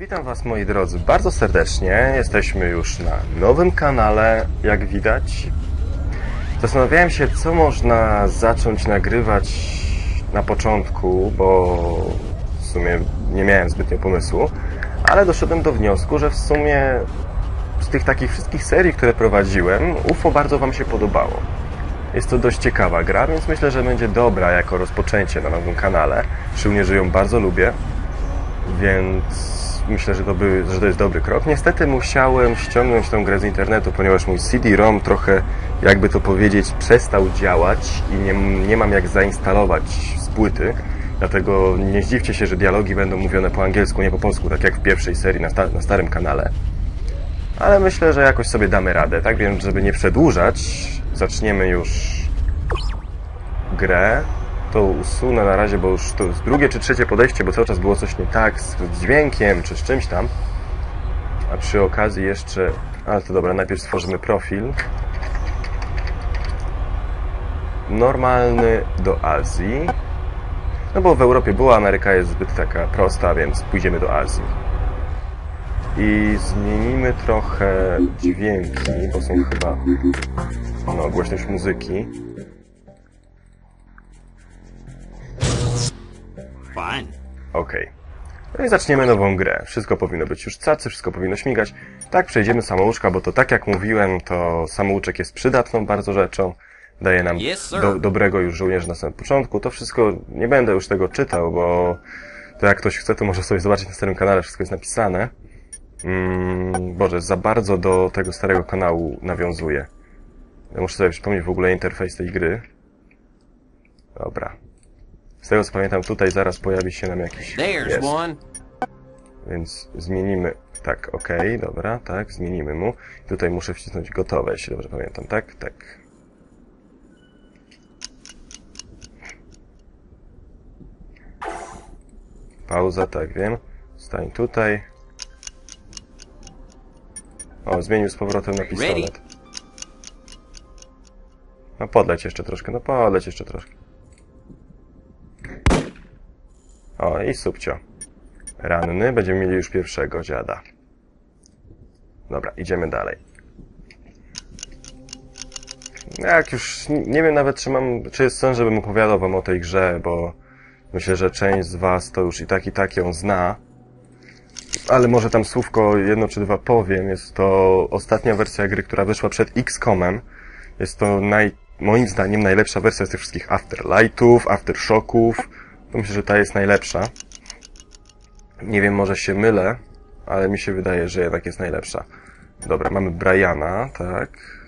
Witam Was moi drodzy bardzo serdecznie. Jesteśmy już na nowym kanale, jak widać. Zastanawiałem się, co można zacząć nagrywać na początku, bo w sumie nie miałem zbytnio pomysłu, ale doszedłem do wniosku, że w sumie z tych takich wszystkich serii, które prowadziłem, UFO bardzo Wam się podobało. Jest to dość ciekawa gra, więc myślę, że będzie dobra jako rozpoczęcie na nowym kanale. Szczególnie, że ją bardzo lubię, więc myślę, że to, by, że to jest dobry krok. Niestety musiałem ściągnąć tę grę z internetu, ponieważ mój CD-ROM trochę, jakby to powiedzieć, przestał działać i nie, nie mam jak zainstalować z płyty. Dlatego nie zdziwcie się, że dialogi będą mówione po angielsku, nie po polsku, tak jak w pierwszej serii na, sta na starym kanale. Ale myślę, że jakoś sobie damy radę, tak więc, żeby nie przedłużać, zaczniemy już grę. To usunę na razie, bo już to jest drugie czy trzecie podejście, bo cały czas było coś nie tak z dźwiękiem czy z czymś tam. A przy okazji jeszcze... Ale to dobra, najpierw stworzymy profil. Normalny do Azji. No bo w Europie była, Ameryka jest zbyt taka prosta, więc pójdziemy do Azji. I zmienimy trochę dźwięki, bo są chyba no, głośność muzyki. Fine. Okej. No i zaczniemy nową grę. Wszystko powinno być już cacy, wszystko powinno śmigać. Tak, przejdziemy samouczka, bo to tak jak mówiłem, to samouczek jest przydatną bardzo rzeczą. Daje nam Yes, do, dobrego już żołnierza na samym początku. To wszystko, nie będę już tego czytał, bo to jak ktoś chce, to może sobie zobaczyć na starym kanale, wszystko jest napisane. Mm, Boże, za bardzo do tego starego kanału nawiązuje. Ja muszę sobie przypomnieć w ogóle interfejs tej gry. Dobra. Z tego co pamiętam, tutaj zaraz pojawi się nam jakiś... Jest. Więc zmienimy... Tak, okej, dobra, tak, zmienimy mu. Tutaj muszę wcisnąć gotowe, jeśli dobrze pamiętam, tak? Tak. Pauza, tak, wiem. Stań tutaj. O, zmienił z powrotem na pistolet. No podleć jeszcze troszkę, no podleć jeszcze troszkę. O, i subcio. Ranny, będziemy mieli już pierwszego dziada. Dobra, idziemy dalej. Jak już, nie wiem nawet, czy mam, czy jest sens, żebym opowiadał wam o tej grze, bo myślę, że część z was to już i tak, i tak ją zna. Ale może tam słówko jedno czy dwa powiem. Jest to ostatnia wersja gry, która wyszła przed XCOMem. Jest to naj, moim zdaniem najlepsza wersja z tych wszystkich Afterlightów, Aftershocków. To myślę, że ta jest najlepsza. Nie wiem, może się mylę, ale mi się wydaje, że jednak jest najlepsza. Dobra, mamy Briana, tak.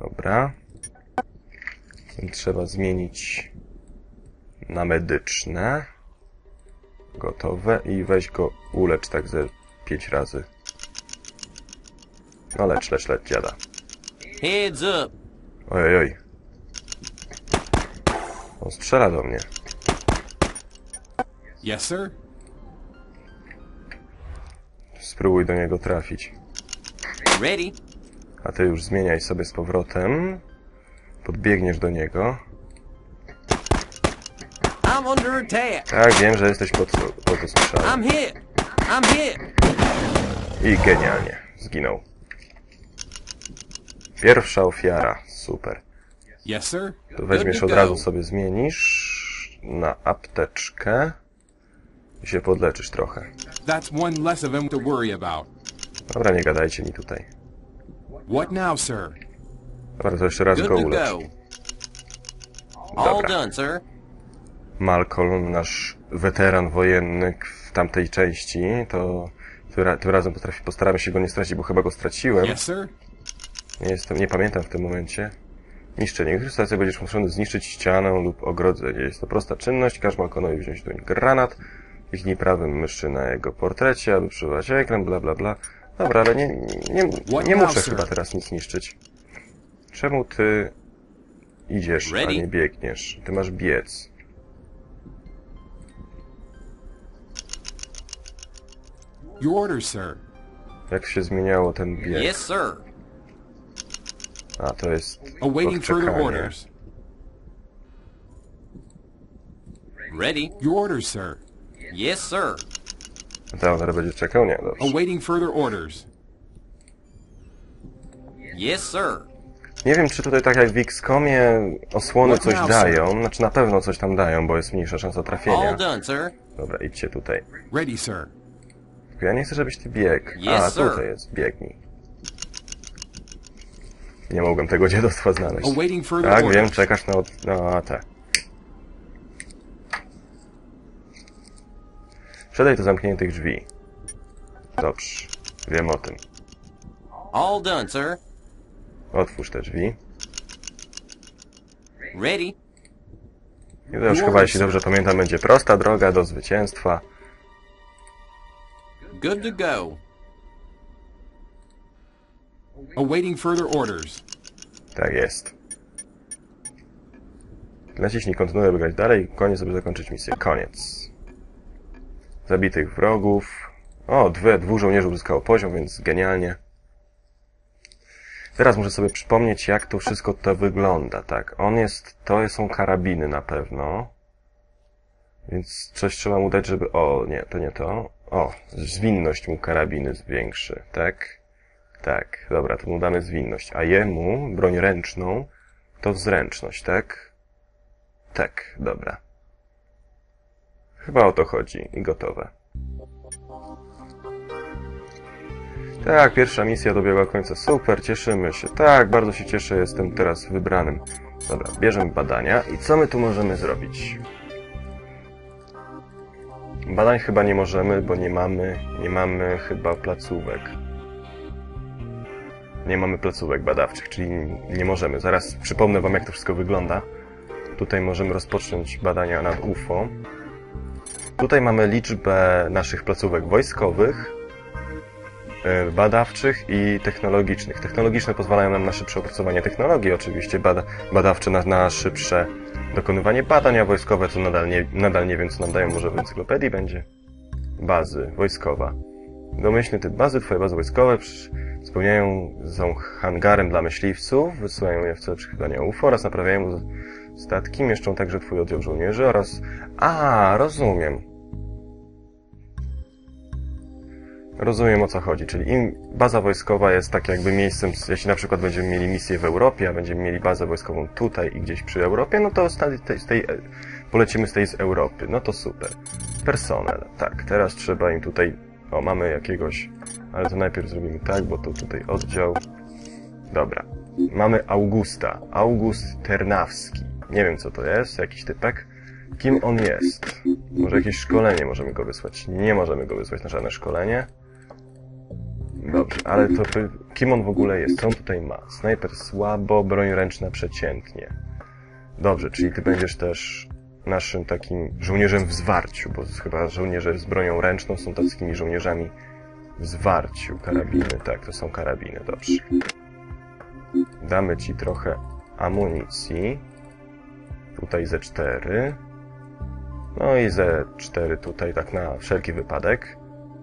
Dobra. Trzeba zmienić na medyczne. Gotowe i weź go ulecz tak ze pięć razy. No lecz, lecz, lecz, dziada. Heads up. Ojej, oj. On strzela do mnie. Yes, sir. Spróbuj do niego trafić. Ready. A ty już zmieniaj sobie z powrotem. Podbiegniesz do niego. I'm under attack. Tak, wiem, że jesteś pod, pod. I'm hit. I'm hit. I genialnie. Zginął. Pierwsza ofiara. Super. Yes, sir. To weźmiesz od razu sobie zmienisz na apteczkę i się podleczysz trochę. That's one less of him to worry about. Dobra, nie gadajcie mi tutaj. What now, sir? Dobra, to jeszcze raz Good go to ulecz. go. All Dobra. done, sir. Malcolm, nasz weteran wojenny w tamtej części, to tym ra- tym razem potrafi, postaramy się go nie stracić, bo chyba go straciłem. Yes, sir. Nie, jestem, nie pamiętam w tym momencie. Niszczenie. Stacjach będziesz muszony zniszczyć ścianę lub ogrodzenie. Jest to prosta czynność. Każ Malcolmowi wziąć do granat. Kliknij prawym myszy na jego portrecie, aby przywołać ekran, bla bla bla. Dobra, ale nie, nie, nie muszę chyba teraz nic niszczyć. Czemu ty idziesz, a nie biegniesz? Ty masz biec. Your sir. Jak się zmieniało ten bieg? Yes, sir. A, to jest Awaiting further orders. Ready. Your orders, sir. Yes, sir. Teraz będzie czekał? Nie, dobrze. Awaiting further orders. Yes, sir. Nie wiem, czy tutaj tak jak w XCOMie osłony What coś now, dają. Znaczy na pewno coś tam dają, bo jest mniejsza szansa trafienia. All done, sir. Dobra, idźcie tutaj. Ready, sir. Tylko Ja nie chcę, żebyś ty biegł. Yes, A, tutaj jest, biegnij. Nie mogłem tego dziadostwa znaleźć. Tak, wiem, czekasz na... Od... No, te. Przedaj do zamkniętych drzwi. Dobrze, wiem o tym. All done, sir. Otwórz te drzwi. Ready. I to już chyba, jeśli dobrze pamiętam, będzie prosta droga do zwycięstwa. Good to go. Awaiting further orders. Tak jest. Naciśnij kontynuuj, by grać dalej. Koniec, żeby zakończyć misję. Koniec. Zabitych wrogów. O, dwie, dwóch żołnierzy uzyskało poziom, więc genialnie. Teraz muszę sobie przypomnieć, jak to wszystko to wygląda. Tak, on jest, to są karabiny na pewno. Więc coś trzeba mu dać, żeby... O, nie, to nie to. O, zwinność mu karabiny zwiększy, tak? Tak, dobra, to mu damy zwinność. A jemu, broń ręczną, to zręczność, tak? Tak, dobra. Chyba o to chodzi i gotowe. Tak, pierwsza misja dobiegła końca. Super, cieszymy się. Tak, bardzo się cieszę, jestem teraz wybranym. Dobra, bierzemy badania i co my tu możemy zrobić? Badań chyba nie możemy, bo nie mamy, nie mamy chyba placówek. Nie mamy placówek badawczych, czyli nie możemy. Zaraz przypomnę Wam, jak to wszystko wygląda. Tutaj możemy rozpocząć badania nad UFO. Tutaj mamy liczbę naszych placówek wojskowych, e, badawczych i technologicznych. Technologiczne pozwalają nam na szybsze opracowanie technologii, oczywiście bada, badawcze na, na szybsze dokonywanie badań, a wojskowe to nadal nie, nadal nie wiem, co nam dają, może w encyklopedii będzie. Bazy, wojskowa. Domyślny typ bazy, twoje bazy wojskowe spełniają, są hangarem dla myśliwców, wysyłają je w celu przechwytywania UFO oraz naprawiają statki, mieszczą także twój oddział żołnierzy oraz... A, rozumiem. Rozumiem o co chodzi, czyli im baza wojskowa jest tak jakby miejscem, jeśli na przykład będziemy mieli misję w Europie, a będziemy mieli bazę wojskową tutaj i gdzieś przy Europie, no to z tej, z tej, polecimy z tej z Europy, no to super. Personel, tak, teraz trzeba im tutaj, o mamy jakiegoś, ale to najpierw zrobimy tak, bo to tutaj oddział, dobra. Mamy Augusta, August Ternawski, nie wiem co to jest, jakiś typek, kim on jest? Może jakieś szkolenie możemy go wysłać? Nie możemy go wysłać na żadne szkolenie. Dobrze, ale to kim on w ogóle jest? Co on tutaj ma? Snajper słabo, broń ręczna przeciętnie. Dobrze, czyli ty będziesz też naszym takim żołnierzem w zwarciu, bo chyba żołnierze z bronią ręczną są takimi żołnierzami w zwarciu. Karabiny, tak, to są karabiny, dobrze. Damy ci trochę amunicji. Tutaj ze 4. No i ze 4 tutaj, tak na wszelki wypadek.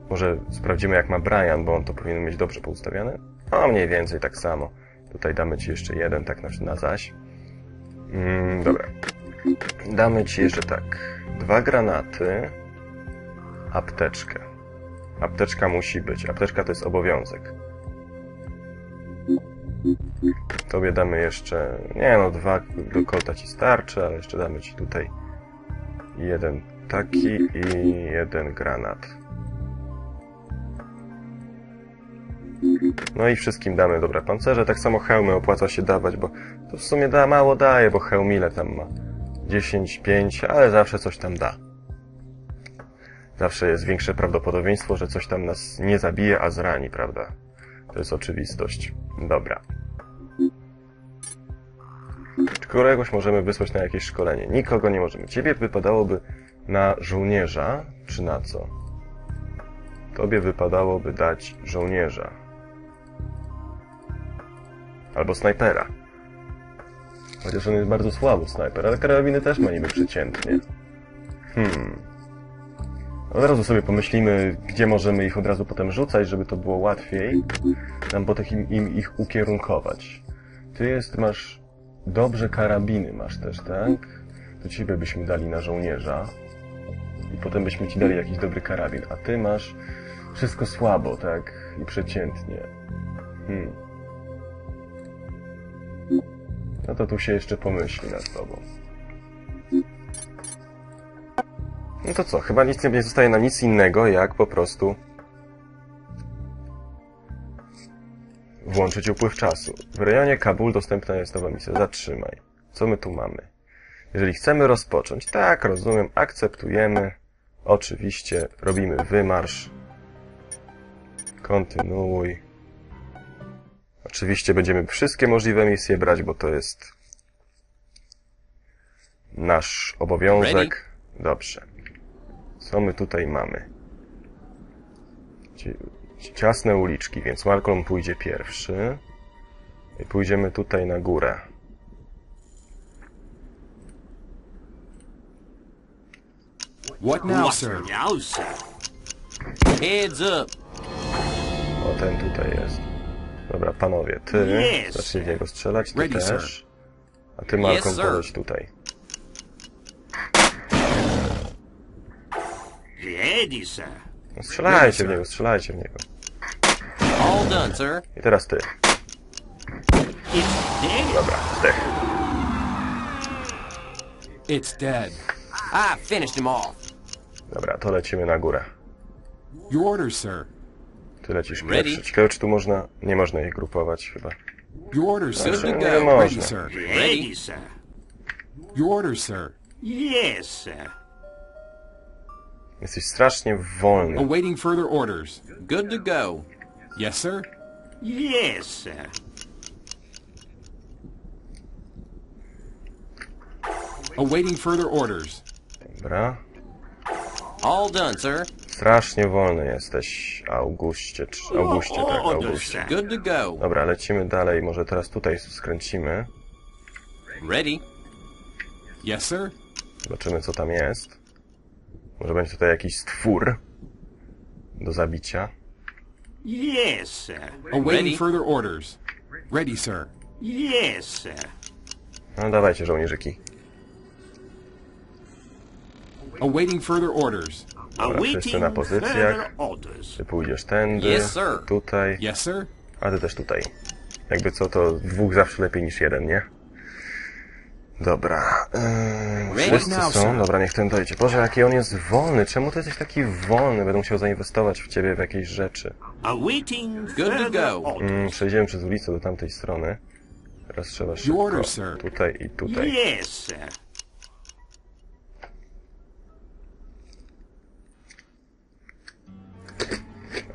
Może sprawdzimy jak ma Brian, bo on to powinien mieć dobrze poustawiane. No mniej więcej tak samo. Tutaj damy ci jeszcze jeden, tak na, na zaś. Mm, dobra. Damy ci jeszcze tak. Dwa granaty. Apteczkę. Apteczka musi być. Apteczka to jest obowiązek. Tobie damy jeszcze... Nie no, dwa do kolta ci starczy, ale jeszcze damy ci tutaj jeden taki i jeden granat. No i wszystkim damy dobre pancerze. Tak samo hełmy opłaca się dawać, bo to w sumie da, mało daje, bo hełm ile tam ma? 10, 5, ale zawsze coś tam da. Zawsze jest większe prawdopodobieństwo, że coś tam nas nie zabije, a zrani, prawda? To jest oczywistość. Dobra. Czy Któregoś możemy wysłać na jakieś szkolenie? Nikogo nie możemy. Ciebie wypadałoby na żołnierza, czy na co? Tobie wypadałoby dać żołnierza. Albo snajpera. Chociaż on jest bardzo słabo snajper, ale karabiny też ma niby przeciętnie. Hmm. Od razu sobie pomyślimy, gdzie możemy ich od razu potem rzucać, żeby to było łatwiej nam potem im, im ich ukierunkować. Ty jest, masz dobrze karabiny, masz też, tak? To ciebie byśmy dali na żołnierza. i potem byśmy ci dali jakiś dobry karabin, a ty masz wszystko słabo, tak? I przeciętnie. Hmm. No to tu się jeszcze pomyśli nad tobą. No to co, chyba nic nie zostaje nam nic innego, jak po prostu włączyć upływ czasu. W rejonie Kabul dostępna jest nowa misja. Zatrzymaj. Co my tu mamy? Jeżeli chcemy rozpocząć, tak, rozumiem, akceptujemy. Oczywiście, robimy wymarsz. Kontynuuj. Oczywiście będziemy wszystkie możliwe misje brać, bo to jest nasz obowiązek. Dobrze. Co my tutaj mamy? Ci- ci- Ciasne uliczki, więc Malcolm pójdzie pierwszy. I pójdziemy tutaj na górę. What now, sir? now, sir? Heads up. O, ten tutaj jest. Dobra, panowie, ty Yes. zacznij w niego strzelać, ty Ready, sir. też. A ty, Malcolm, podejdź tutaj. Ready, sir. No, strzelajcie w sir. niego, strzelajcie w niego. All done, sir. I teraz ty. It's dead. Dobra, zdech. It's dead. I finished him off. Dobra, to lecimy na górę. Your orders, sir. Ty lecisz Ready. pierwszy. Ciekawe, czy tu można... Nie można ich grupować chyba. Your sir. To Nie można. sir. Ready, sir. Your orders, sir. Yes, sir. Jesteś strasznie wolny. Awaiting further orders. Good to go. Yes, sir. Yes, sir. Awaiting further orders. Dobra. All done, sir. Strasznie wolny jesteś, Auguście. Czy... Augustie, tak, Augustie. Good to go. Dobra, lecimy dalej. Może teraz tutaj skręcimy. Ready. Yes, sir. Zobaczymy, co tam jest. Może będzie tutaj jakiś stwór do zabicia. Yes, sir. Awaiting Ready. further orders. Ready, sir. Yes, sir. No dawajcie, żołnierzyki. Awaiting further orders. Awaiting na pozycjach. Ty pójdziesz tędy, Yes, sir. tutaj, Yes, sir. a ty też tutaj. Jakby co, to dwóch zawsze lepiej niż jeden, nie? Dobra. Yy, wszyscy są. sir. Dobra, niech ten dojdzie. Boże, jaki on jest wolny. Czemu ty jesteś taki wolny? Będę musiał zainwestować w ciebie w jakieś rzeczy. Awaiting Good to further go. orders. Mm, przejdziemy przez ulicę do tamtej strony. Teraz trzeba szybko. Tutaj i tutaj. Yes, sir.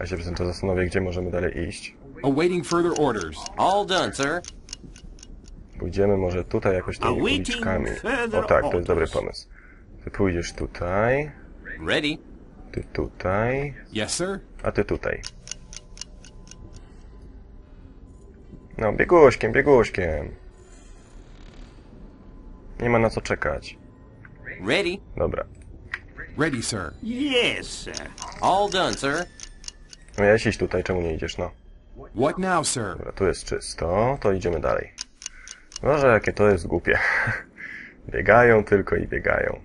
Ja się przy tym to zastanowię, gdzie możemy dalej iść. Awaiting further orders. All done, sir. Pójdziemy może tutaj jakoś tymi uliczkami. O tak, to jest dobry pomysł. Ty pójdziesz tutaj, Ready. ty tutaj, Yes, sir. a ty tutaj. No, bieguśkiem, bieguśkiem. Nie ma na co czekać. Ready. Dobra. Ready, sir. Yes, sir. All done, sir. No ja iść tutaj, czemu nie idziesz, no? What now, sir? Dobra, tu jest czysto, to idziemy dalej. Może jakie to jest głupie. Biegają tylko i biegają.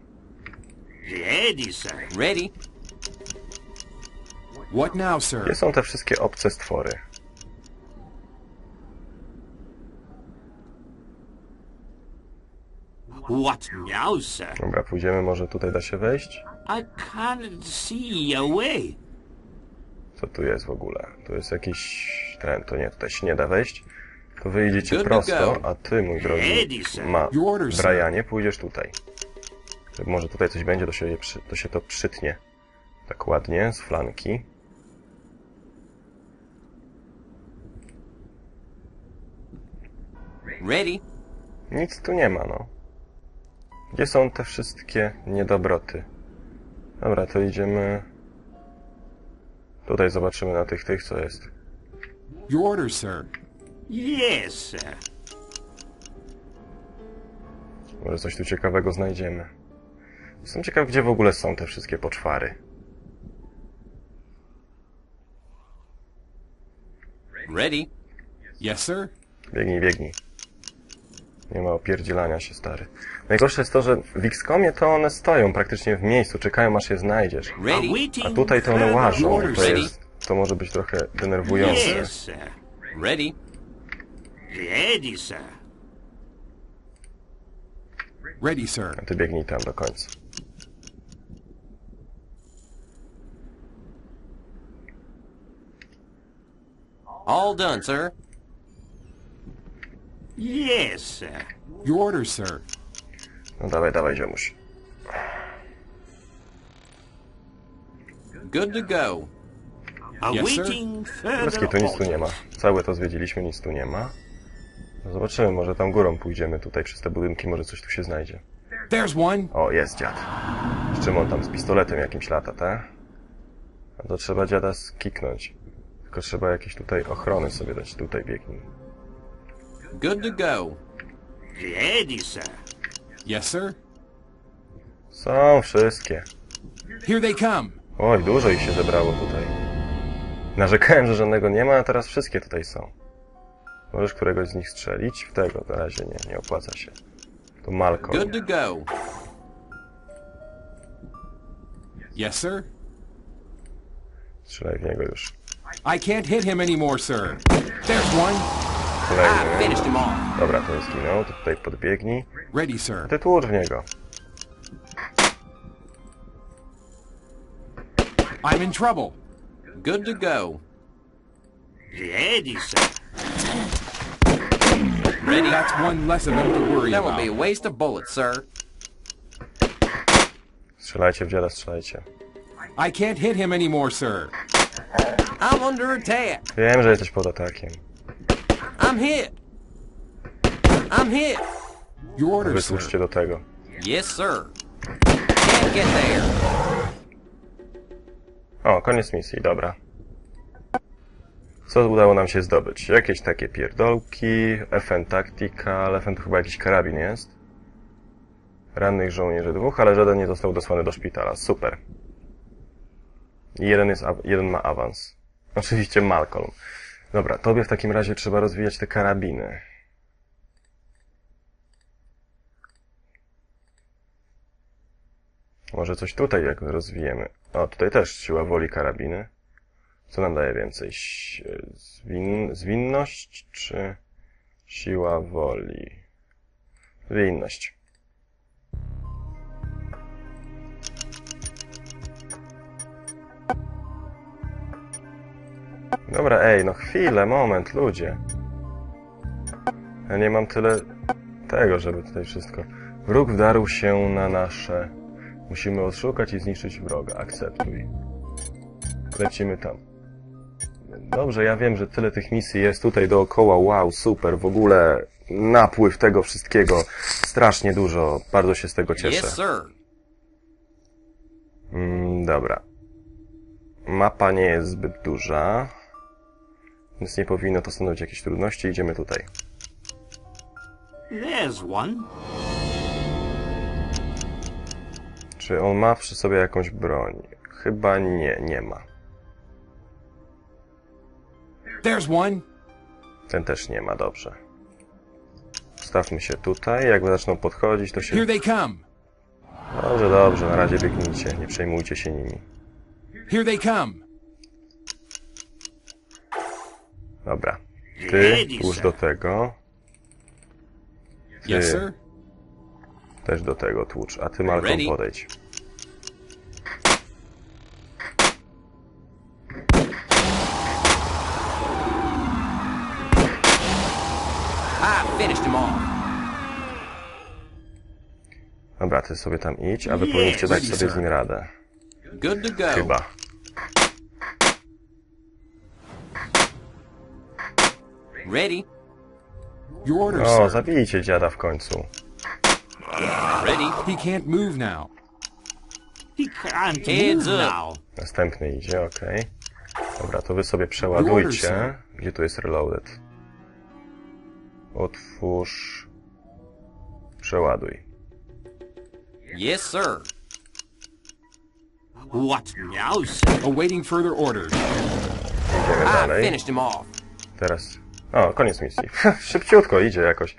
Ready, sir. Ready. What now, sir? Gdzie są te wszystkie obce stwory? What now, sir? Dobra, pójdziemy, może tutaj da się wejść? I can't see a way. Co tu jest w ogóle? Tu jest jakiś ten, to nie, tutaj się nie da wejść. To wyjdziecie prosto, a ty, mój drogi ma. Brianie, pójdziesz tutaj. Może tutaj coś będzie, to się, to się to przytnie. Tak ładnie, z flanki. Ready. Nic tu nie ma, no. Gdzie są te wszystkie niedobroty? Dobra, to idziemy... Tutaj zobaczymy na tych, tych, co jest. Your orders, sir. Yes, sir. Może coś tu ciekawego znajdziemy. Jestem ciekaw, gdzie w ogóle są te wszystkie poczwary. Ready. Yes, sir. Biegnij, biegnij. Nie ma opierdzielania się, stary. Najgorsze jest to, że w XCOMie to one stoją praktycznie w miejscu, czekają aż je znajdziesz. Ready? A tutaj to one łażą. To, jest, to może być trochę denerwujące. Ready? Ready, sir. Ready, sir. A ty biegnij tam do końca. All done, sir. Yes, sir. Your orders, sir. No dawaj, dawaj, ziomuś. Good to go. Further Bez tu nic tu nie ma. Całe to zwiedziliśmy, nic tu nie ma. No zobaczymy, może tam górą pójdziemy tutaj przez te budynki, może coś tu się znajdzie. There's one. O, jest dziad. Z czym on tam z pistoletem jakimś lata, tak? A to trzeba dziada skiknąć. Tylko trzeba jakieś tutaj ochrony sobie dać. Tutaj biegnij. Good to go. Ready, sir. Yes, sir. Są wszystkie. Here they come. Oj, dużo ich się zebrało tutaj. Narzekałem, że żadnego nie ma, a teraz wszystkie tutaj są. Możesz któregoś z nich strzelić? W tego na razie nie, nie opłaca się. To Malcolm. Good to go. Yes, sir. Strzelaj w niego już. I can't hit him anymore, sir. There's one. I Kolejny. finished him off. Dobra, to jest zginął. To tutaj podbiegnij. Ready, sir. Ty tłucz w niego. I'm in trouble. Good to go. Ready, sir. Ready? That's one less of them to worry That would be a waste of bullets, sir. Strzelajcie w dziada, strzelajcie. I can't hit him anymore, sir. I'm under attack. Wiem, że jesteś pod atakiem. I'm hit. I'm hit. Your orders. Wysłuchajcie do tego. Yes, sir. Can't get there. O, koniec misji, dobra. Co udało nam się zdobyć? Jakieś takie pierdolki, FN Tactical, FN to chyba jakiś karabin jest. Rannych żołnierzy dwóch, ale żaden nie został dosłany do szpitala. Super. I jeden, jest, jeden ma awans. Oczywiście Malcolm. Dobra, tobie w takim razie trzeba rozwijać te karabiny. Może coś tutaj jak rozwijemy. O, tutaj też siła woli karabiny. Co nam daje więcej? Zwin... Zwinność czy siła woli? Zwinność. Dobra, ej, no chwilę, moment, ludzie. Ja nie mam tyle tego, żeby tutaj wszystko... Wróg wdarł się na nasze... Musimy odszukać i zniszczyć wroga. Akceptuj. Lecimy tam. Dobrze, ja wiem, że tyle tych misji jest tutaj dookoła. Wow, super. W ogóle napływ tego wszystkiego. Strasznie dużo. Bardzo się z tego cieszę. Yes, sir. Mm, dobra. Mapa nie jest zbyt duża. Więc nie powinno to stanowić jakiejś trudności. Idziemy tutaj. There's one. Czy on ma przy sobie jakąś broń? Chyba nie, nie ma. There's one. Ten też nie ma, dobrze. Stawmy się tutaj. Jak zaczną podchodzić, to się... Here they come. Dobrze, dobrze, na razie biegnijcie, nie przejmujcie się nimi. Here they come. Dobra. Ty sir. do tego, Yes, Ty. sir. też do tego tłucz, a ty Malcolm Ready. podejdź. I finished him off. Dobra, ty sobie tam idź, a wy powinniście dać Ready, sobie z sir. nim radę. Good to go. Chyba. Ready? Your orders, O, sir. zabijcie dziada w końcu. Ready? He can't move now. He can't Heads move up. now. Następny idzie, okej. Dobra, to wy sobie przeładujcie. Gdzie tu jest reloaded? Otwórz... Przeładuj. Yes, sir. What now, sir? Awaiting further orders. Idziemy I dalej. finished him off. Teraz... O, koniec misji. Szybciutko idzie jakoś.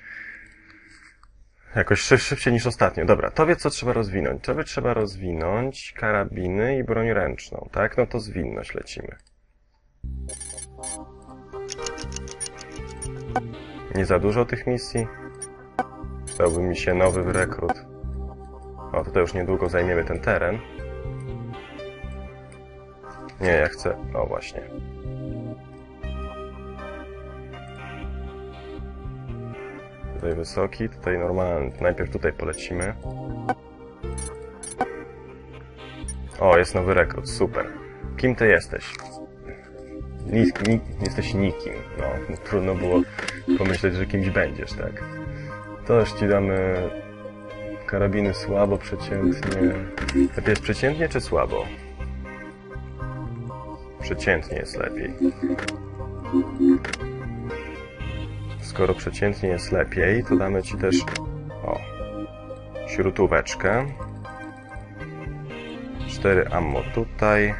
Jakoś szy- szybciej niż ostatnio. Dobra, to wie co trzeba rozwinąć. To trzeba rozwinąć karabiny i broń ręczną, tak? No to zwinność lecimy. Nie za dużo tych misji. Przydałby mi się nowy rekrut. O, tutaj już niedługo zajmiemy ten teren. Nie, ja chcę... O, właśnie. Tutaj wysoki, tutaj normalny. Najpierw tutaj polecimy. O, jest nowy rekrut, super. Kim ty jesteś? Nik, nik, jesteś nikim. No, trudno było pomyśleć, że kimś będziesz, tak? Toż ci damy karabiny słabo, przeciętnie. Lepiej jest przeciętnie czy słabo? Przeciętnie jest lepiej. Skoro przeciętnie jest lepiej, to damy ci też o śrutóweczkę. Cztery ammo tutaj.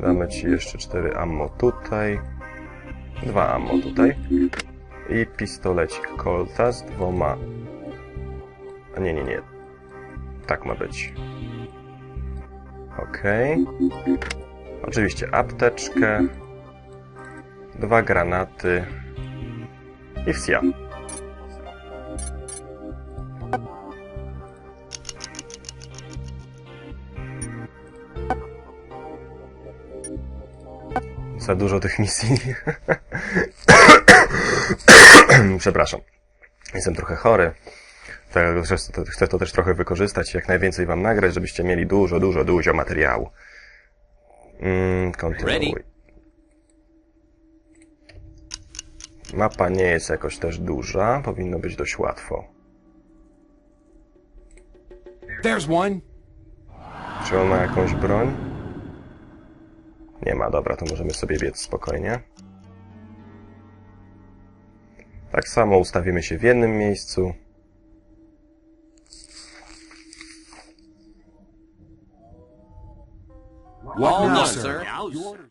Damy ci jeszcze cztery ammo tutaj. Dwa ammo tutaj. I pistolecik Colta z dwoma. A nie, nie, nie. Tak ma być. Okej. Oczywiście apteczkę. Dwa granaty. I wsja. Za dużo tych misji. Przepraszam. Jestem trochę chory. To- Chcę to też trochę wykorzystać, jak najwięcej wam nagrać, żebyście mieli dużo, dużo, dużo materiału. Mm, kontynuuj. Ready. Mapa nie jest jakoś też duża, powinno być dość łatwo. There's one. Czy on ma jakąś broń? Nie ma, dobra, to możemy sobie biec spokojnie. Tak samo ustawimy się w jednym miejscu. Sir. Now, sir.